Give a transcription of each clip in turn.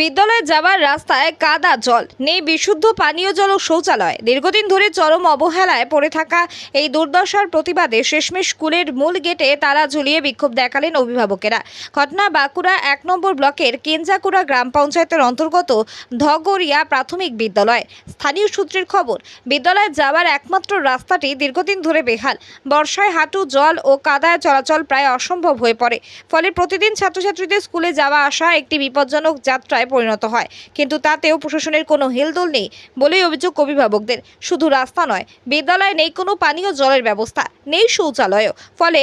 বিদ্যালয়ে যাওয়ার রাস্তায় কাদা জল। নেই বিশুদ্ধ পানীয় জল ও শৌচালয়। দীর্ঘদিন ধরে চরম অবহেলায় পড়ে থাকা এই দুর্দশার প্রতিবাদে শেষমেশ স্কুলের মূল গেটে তালা ঝুলিয়ে বিক্ষোভ দেখালেন অভিভাবকেরা। ঘটনা বাঁকুড়া এক নম্বর ব্লকের কেঞ্জাকুড়া গ্রাম পঞ্চায়েতের অন্তর্গত ধগরিয়া প্রাথমিক বিদ্যালয়। স্থানীয় সূত্রের খবর, বিদ্যালয়ে যাওয়ার একমাত্র রাস্তাটি দীর্ঘদিন ধরে বেহাল। বর্ষায় হাঁটু জল ও কাদায় চলাচল প্রায় অসম্ভব হয়ে পড়ে। ফলে প্রতিদিন ছাত্রছাত্রীদের স্কুলে যাওয়া আসা একটি বিপজ্জনক যাত্রায় পরিণত হয়। কিন্তু তাতেও প্রশাসনের কোনো হেলদোল নেই বলেই অভিযোগ অভিভাবকদের। শুধু রাস্তা নয়, বিদ্যালয়ে নেই কোনো পানীয় জলের ব্যবস্থা, নেই শৌচালয়ও। ফলে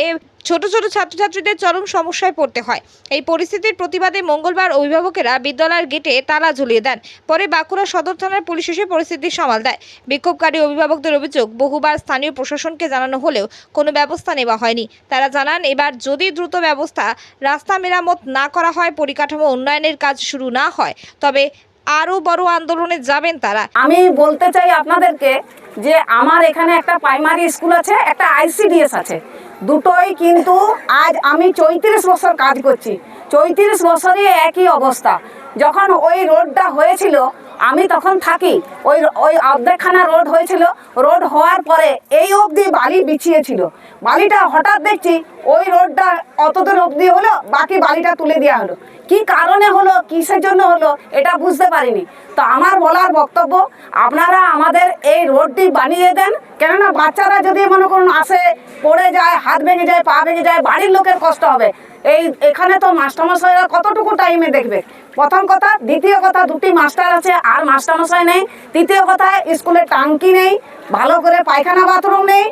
ছোট ছোট ছাত্রছাত্রীদের চরম সমস্যায় পড়তে হয়। এই পরিস্থিতির প্রতিবাদে মঙ্গলবার অভিভাবকেরা বিদ্যালয়ের গেটে তালা ঝুলিয়ে দেন। পরে বাঁকুড়া সদর থানার পুলিশ এসে পরিস্থিতি সামাল দেয়। বিক্ষোভকারী অভিভাবকদের অভিযোগ, বহুবার স্থানীয় প্রশাসনকে জানানো হলেও কোনো ব্যবস্থা নেওয়া হয়নি। তারা জানান, এবার যদি দ্রুত ব্যবস্থা রাস্তা মেরামত না করা হয়, পরিকাঠামো উন্নয়নের কাজ শুরু না হয়, তবে আরও বড় আন্দোলনে যাবেন তারা। আমি বলতে চাই আপনাদেরকে যে আমার এখানে একটা প্রাইমারি স্কুল আছে, একটা আইসিডিএস আছে। দুটোই কিন্তু আজ আমি চৌত্রিশ বছর কাজ করছি। চৌত্রিশ বছরে একই অবস্থা। যখন ওই রোডটা হয়েছিল, আমি তখন থাকি। ওই ওই আবদেখানা রোড হয়েছিল। রোড হওয়ার পরে এই অবধি বালি বিছিয়েছিল। বালিটা হঠাৎ দেখছি ওই রোডটা অতদূর অবধি হলো, বাকি বালিটা তুলে দেওয়া হলো। কি কারণে হলো, কিসের জন্য হলো, এটা বুঝতে পারিনি। তো আমার বলার বক্তব্য, আপনারা আমাদের এই রোডটি বানিয়ে দেন। কেননা বাচ্চারা যদি মনে করুন আসে, পড়ে যায়, হাত ভেঙে যায়, পা ভেঙে যায়, বাড়ির লোকের কষ্ট হবে। এই, এখানে তো মাস্টারমশাইরা কতটুকু টাইমে দেখবে? প্রথম কথা, দ্বিতীয় কথা, দুটি মাস্টার আছে, আর মাস্টারমশাই নেই। তৃতীয় কথা, স্কুলে টাঙ্কি নেই, ভালো করে পায়খানা বাথরুম নেই।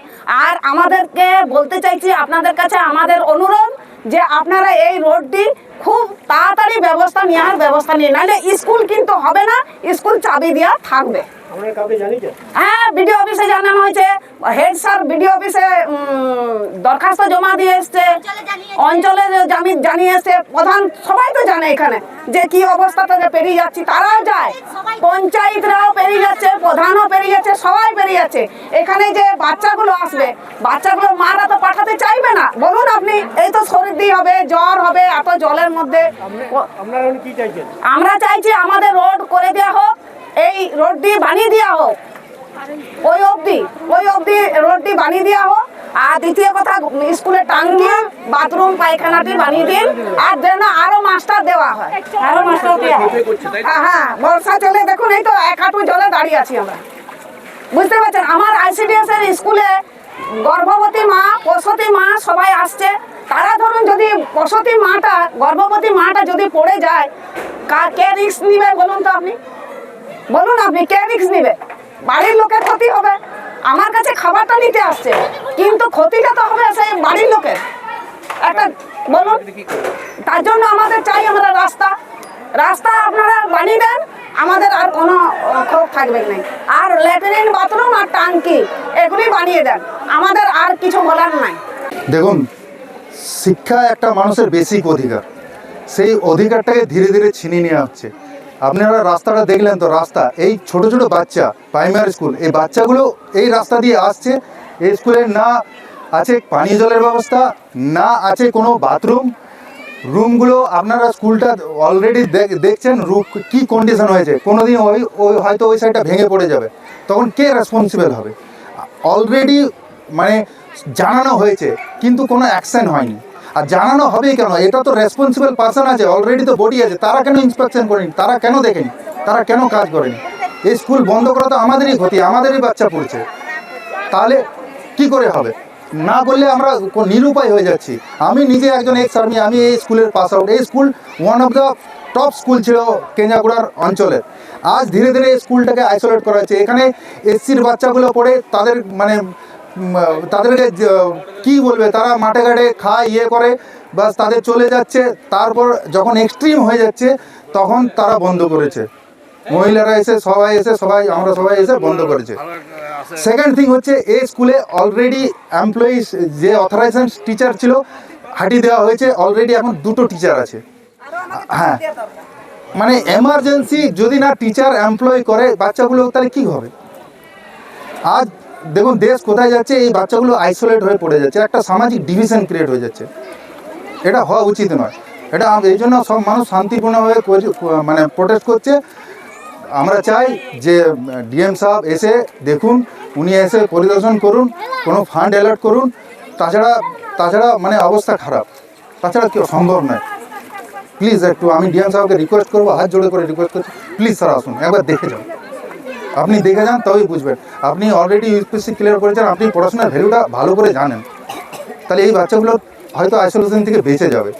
আর আমাদেরকে বলতে চাইছি, আপনাদের কাছে আমাদের অনুরোধ যে আপনারা এই রোডটি খুব তাড়াতাড়ি ব্যবস্থা নেওয়ার ব্যবস্থা নিয়ে নাহলে স্কুল কিন্তু হবে না, স্কুল চাবি দেওয়া থাকবে। হ্যাঁ বিডিও অফিসে জানানো হয়েছে। হেড স্যার বিডিও অফিসে দরখাস্ত জমা দিয়ে এসছে। অঞ্চলে জামি জানিয়ে এসছে। প্রধান সবাই তো জানে এখানে যে কি অবস্থাতে যে পেরিয়ে যাচ্ছি। তারাও যায়। পঞ্চায়েতরাও পেরিয়ে যাচ্ছে প্রধানও পেরিয়ে যাচ্ছে সবাই পেরিয়ে যাচ্ছে। এখানে যে বাচ্চাগুলো আসবে বাচ্চাগুলো মারা তো পাঠাতে চাইবে না। বলুন আপনি এই তো সর্দি হবে জ্বর হবে এত জলের মধ্যে। ও- আপনারা এখন কি চাইছেন? আমরা চাইছি আমাদের রোড করে দেওয়া হোক এই রোডটি বানিয়ে দেওয়া হোক। ওই অবধি ওই অবধি রোডটি বানিয়ে দেওয়া হোক। আর দ্বিতীয় কথা স্কুলে টাঙ্গি বাথরুম পায়খানাটি বানিয়ে দিন। আর যেন আরও মাস্টার দেওয়া হয়। আরও মাস্টার দেওয়া হয়। হ্যাঁ, বর্ষা চলে দেখুন এই তো এক হাঁটু জলে দাঁড়িয়ে আছি আমরা। বুঝতে পারছেন? আমার আইসিডিএস এর স্কুলে গর্ভবতী মা প্রসূতি মা সবাই আসছে। তারা ধরুন যদি প্রসূতি মাটা গর্ভবতী মাটা যদি পড়ে যায় কে রিস্ক নিবে বলুন তো আপনি? বলুন আপনি কে রিস্ক নিবে? বাড়ির লোকের ক্ষতি হবে। আমার কাছে খাবারটা নিতে আসছে। কিন্তু ক্ষতিটা তো হবে সেই বাড়ির লোকের। একটা বলুন, তার জন্য আমাদের চাই আমরা রাস্তা। রাস্তা আপনারা বানিয়ে দেন, আমাদের আর কোনো ক্ষোভ থাকবে না। আর ল্যাট্রিন বাথরুম আর টাঙ্কি এগুলি বানিয়ে দেন। আমাদের আর কিছু বলার নাই। দেখুন, শিক্ষা একটা মানুষের বেসিক অধিকার। সেই অধিকারটাকে ধীরে ধীরে ছিনিয়ে নেওয়া হচ্ছে আপনারা রাস্তাটা দেখলেন তো, রাস্তা। এই ছোট ছোট বাচ্চা প্রাইমারি স্কুল এই বাচ্চাগুলো এই রাস্তা দিয়ে আসছে। এই স্কুলে না আছে পানীয় জলের ব্যবস্থা, না আছে কোনো বাথরুম রুমগুলো আপনারা স্কুলটা অলরেডি দেখছেন রুম কী কন্ডিশন হয়েছে। কোনো দিন ওই ওই, হয়তো ওই সাইডটা ভেঙে পড়ে যাবে। তখন কে রেসপন্সিবল হবে? অলরেডি মানে জানানো হয়েছে, কিন্তু কোনো অ্যাকশন হয়নি। আর জানানো হবেই কেন? এটা তো রেসপন্সিবল পার্সন আছে অলরেডি তো বডি আছে, তারা কেন ইন্সপেকশন করেনি? তারা কেন দেখেনি? তারা কেন কাজ করেনি? এই স্কুল বন্ধ করা তো আমাদেরই ক্ষতি, আমাদেরই বাচ্চা পড়ছে। তাহলে কি করে হবে? না বললে আমরা নিরুপায় হয়ে যাচ্ছি। আমি নিজে একজন এক্স আর্মি আমি এই স্কুলের পাস আউট এই school one of the top school ছিল কেঞ্জাকুড়ার অঞ্চলের আজ ধীরে ধীরে এই স্কুলটাকে আইসোলেট করা হচ্ছে। এখানে এসসির বাচ্চাগুলো পড়ে, তাদের মানে তাদেরকে কি বলবে, তারা মাঠে ঘাটে খায় ইয়ে করে, বাস তাদের চলে যাচ্ছে। তারপর যখন এক্সট্রিম হয়ে যাচ্ছে, তখন তারা বন্ধ করেছে। মহিলারা এসে, সবাই এসে, সবাই, আমরা সবাই এসে বন্ধ করেছে। সেকেন্ড থিং হচ্ছে, এই স্কুলে অলরেডি এমপ্লয়িজ যে অথরাইজেশন টিচার ছিল, হাঁটি দেওয়া হয়েছে। অলরেডি এখন দুটো টিচার আছে। হ্যাঁ। মানে এমার্জেন্সি যদি না টিচার এমপ্লয় করে বাচ্চাগুলো তাহলে কি হবে? আজ দেখুন, দেশ কোথায় যাচ্ছে, এই বাচ্চাগুলো আইসোলেট হয়ে পড়ে যাচ্ছে। একটা সামাজিক ডিভিশন ক্রিয়েট হয়ে যাচ্ছে। এটা হওয়া উচিত নয়। এটা এই জন্য সব মানুষ শান্তিপূর্ণভাবে মানে প্রোটেস্ট করছে। আমরা চাই যে ডিএম সাহেব এসে দেখুন, উনি এসে পরিদর্শন করুন, কোনো ফান্ড অ্যালার্ট করুন। তাছাড়া তাছাড়া মানে অবস্থা খারাপ। তাছাড়া কেউ সম্ভব নয়। প্লিজ একটু আমি ডিএম সাহেবকে রিকোয়েস্ট করব, হাত জোড়ে করে রিকোয়েস্ট করছি। প্লিজ স্যার আসুন, একবার দেখে যান। আপনি দেখে যান তবেই বুঝবেন। আপনি অলরেডি ইউপিএসসি ক্লিয়ার করেছেন আপনি পড়াশোনার ভ্যালুটা ভালো করে জানেন। তাহলে এই বাচ্চাগুলো হয়তো আইসোলেশন থেকে বেঁচে যাবে।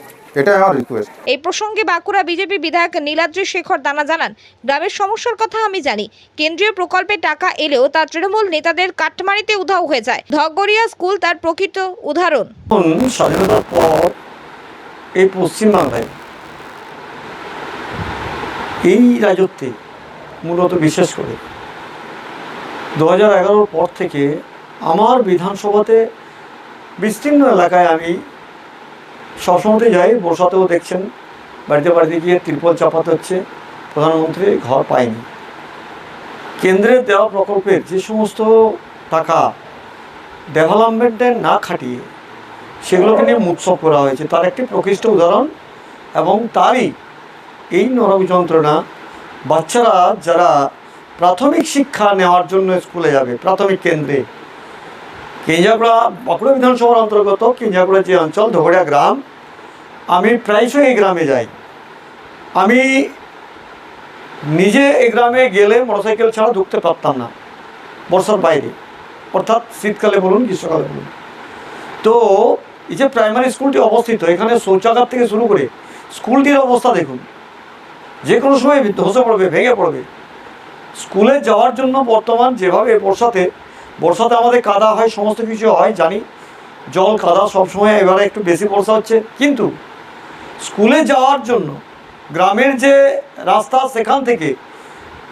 আমার রিকোয়েস্ট এই প্রসঙ্গে বাঁকুড়া বিজেপি বিধায়ক নীলাদ্রি শেখর দানা জানান গ্রামের সমস্যার কথা আমি জানি। কেন্দ্রীয় প্রকল্পে টাকা এলেও তা তৃণমূল নেতাদের কাটমারিতে উধাও হয়ে যায়। ধগবরিয়া স্কুল তার প্রকৃত উদাহরণ। স্বাধীনতার পর এই পশ্চিমবাংলায় এই রাজত্বে মূলত বিশেষ করে দু হাজার পর থেকে আমার বিধানসভাতে বিস্তীর্ণ এলাকায় আমি সবসময়তে যাই। বর্ষাতেও দেখছেন, বাড়িতে বাড়িতে গিয়ে ত্রিপল চাপাতে হচ্ছে। প্রধানমন্ত্রী ঘর পায়নি। কেন্দ্রের দেওয়া প্রকল্পের যে সমস্ত টাকা ডেভেলপমেন্টে না খাটিয়ে সেগুলোকে নিয়ে উৎসব করা হয়েছে, তার একটি প্রকৃষ্ট উদাহরণ এবং তারই এই নরক যন্ত্রণা। বাচ্চারা যারা প্রাথমিক শিক্ষা নেওয়ার জন্য স্কুলে যাবে, প্রাথমিক কেন্দ্রে। কেঞ্জাগুড়া, বাঁকুড়া বিধানসভার অন্তর্গত কেঞ্জাগুড়া যে অঞ্চল ধগড়িয়া গ্রাম, আমি প্রায়শই এই গ্রামে যাই। আমি নিজে এই গ্রামে গেলে মোটরসাইকেল ছাড়া ঢুকতে পারতাম না, বর্ষার বাইরে। অর্থাৎ শীতকালে বলুন, গ্রীষ্মকালে বলুন। তো এই যে প্রাইমারি স্কুলটি অবস্থিত, এখানে শৌচাগার থেকে শুরু করে স্কুলটির অবস্থা দেখুন। যে কোনো সময় ধসে পড়বে, ভেঙে পড়বে। স্কুলে যাওয়ার জন্য বর্তমান যেভাবে বর্ষাতে বর্ষাতে আমাদের কাদা হয়, সমস্ত কিছু হয়, জানি। জল, কাদা সবসময় এবারে একটু বেশি বর্ষা হচ্ছে। কিন্তু স্কুলে যাওয়ার জন্য গ্রামের যে রাস্তা, সেখান থেকে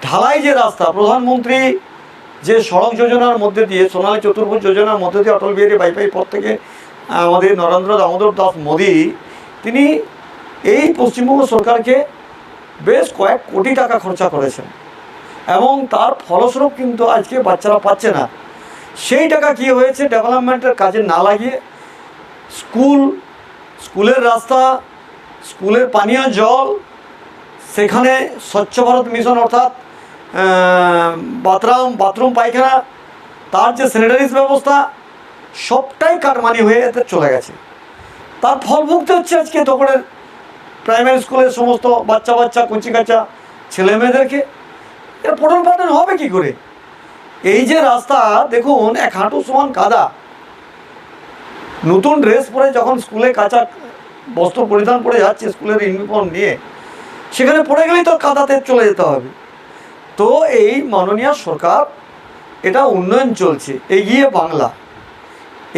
ঢালাই যে রাস্তা, প্রধানমন্ত্রী যে সড়ক যোজনার মধ্যে দিয়ে, সোনালী চতুর্ভুজ যোজনার মধ্যে দিয়ে অটল বিহারী বাইপাই পথ থেকে আমাদের নরেন্দ্র দামোদর দাস মোদী, তিনি এই পশ্চিমবঙ্গ সরকারকে বেশ কয়েক কোটি টাকা খরচা করেছেন। এবং তার ফলস্বরূপ কিন্তু আজকে বাচ্চারা পাচ্ছে না। সেই টাকা কি হয়েছে? ডেভেলপমেন্টের কাজে না লাগিয়ে স্কুল স্কুলের রাস্তা স্কুলের পানীয় জল, সেখানে স্বচ্ছ ভারত মিশন অর্থাৎ বাথরুম বাথরুম, পায়খানা, তার যে স্যানিটারিজ ব্যবস্থা, সবটাই কাটমানি হয়ে এতে চলে গেছে। তার ফল ভুগতে হচ্ছে আজকে তখনের প্রাইমারি স্কুলের সমস্ত বাচ্চা বাচ্চা কচি কাচা ছেলে এর পঠন হবে কি করে? এই যে রাস্তা, দেখুন, এক হাঁটু সমান কাদা। নতুন ড্রেস পরে যখন স্কুলে কাঁচা বস্ত্র পরিধান করে যাচ্ছে স্কুলের ইউনিফর্ম নিয়ে, সেখানে পড়ে গেলেই তো কাদাতে চলে যেতে হবে। তো এই মাননীয় সরকার, এটা উন্নয়ন চলছে, এগিয়ে বাংলা।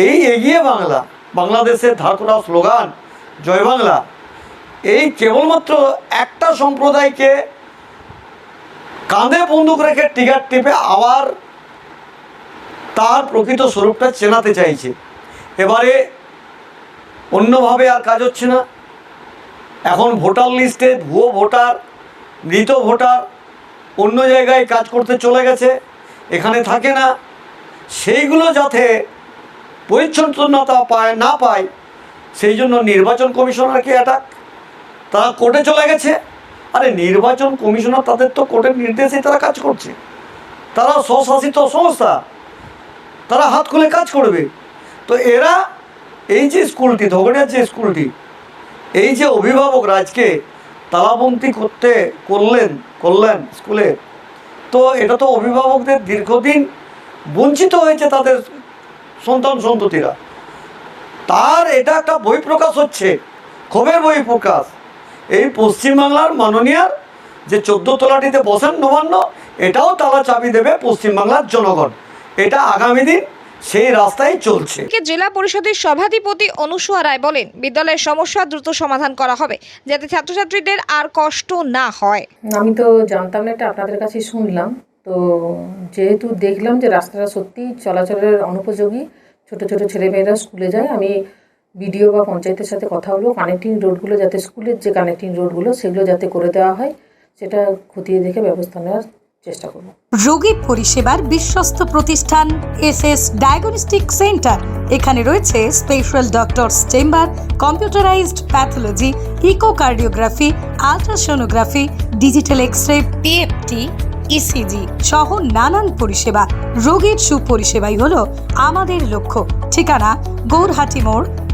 এই এগিয়ে বাংলা, বাংলাদেশের ধার করা স্লোগান, জয় বাংলা। এই কেবলমাত্র একটা সম্প্রদায়কে কাঁধে বন্দুক রেখে টিকার টিপে আবার তার প্রকৃত স্বরূপটা চেনাতে চাইছে। এবারে অন্যভাবে আর কাজ হচ্ছে না। এখন ভোটার লিস্টে ভুয়ো ভোটার, মৃত ভোটার অন্য জায়গায় কাজ করতে চলে গেছে, এখানে থাকে না। সেইগুলো যাতে পরিচ্ছন্নতা পায়, না পায়, সেই জন্য নির্বাচন কমিশনারকে অ্যাটাক তারা কোর্টে চলে গেছে। আরে নির্বাচন কমিশনার তাদের তো কোর্টের নির্দেশে তারা কাজ করছে। তারা স্বশাসিত সংস্থা। তারা হাত খুলে কাজ করবে। তো এরা এই যে স্কুলটি, ধগড়িয়ার যে স্কুলটি, এই যে অভিভাবকরা আজকে তালাবন্দি করতে করলেন করলেন স্কুলে, তো এটা তো অভিভাবকদের দীর্ঘদিন বঞ্চিত হয়েছে তাদের সন্তান সন্ততিরা। তার এটা একটা বই প্রকাশ হচ্ছে, ক্ষোভের বই প্রকাশ এই পশ্চিমবাংলার মাননীয়ার যে চোদ্দ তলাটিতে বসেন নবান্ন এটাও তালা চাবি দেবে পশ্চিমবাংলার জনগণ। এটা আগামী দিন সেই রাস্তায় চলছে। কে জেলা পরিষদের সভাধিপতি অনুসুয়া রায় বলেন বিদ্যালয়ের সমস্যা দ্রুত সমাধান করা হবে যাতে ছাত্রছাত্রীদের আর কষ্ট না হয়। আমি তো জানতাম না এটা আপনাদের কাছে শুনলাম। তো যেহেতু দেখলাম যে রাস্তাটা সত্যি চলাচলের অনুপযোগী ছোট ছোট ছেলেমেয়েরা স্কুলে যায় আমি বিডিও বা পঞ্চায়েতের সাথে কথা হলো কানেক্টিং রোডগুলো যাতে স্কুলের যে কানেক্টিং রোডগুলো সেগুলো যাতে করে দেওয়া হয়, সেটা খতিয়ে দেখে ব্যবস্থা নেওয়ার চেষ্টা করব। রোগী পরিষেবার বিশ্বস্ত প্রতিষ্ঠান এস এস ডায়াগনস্টিক সেন্টার এখানে রয়েছে special doctors chamber computerised pathology echocardiography ultrasonography digital X ray PFT ECG সহ নানান পরিষেবা। রোগীর সুপরিষেবাই হলো আমাদের লক্ষ্য। ঠিকানা গৌরহাটি মোড়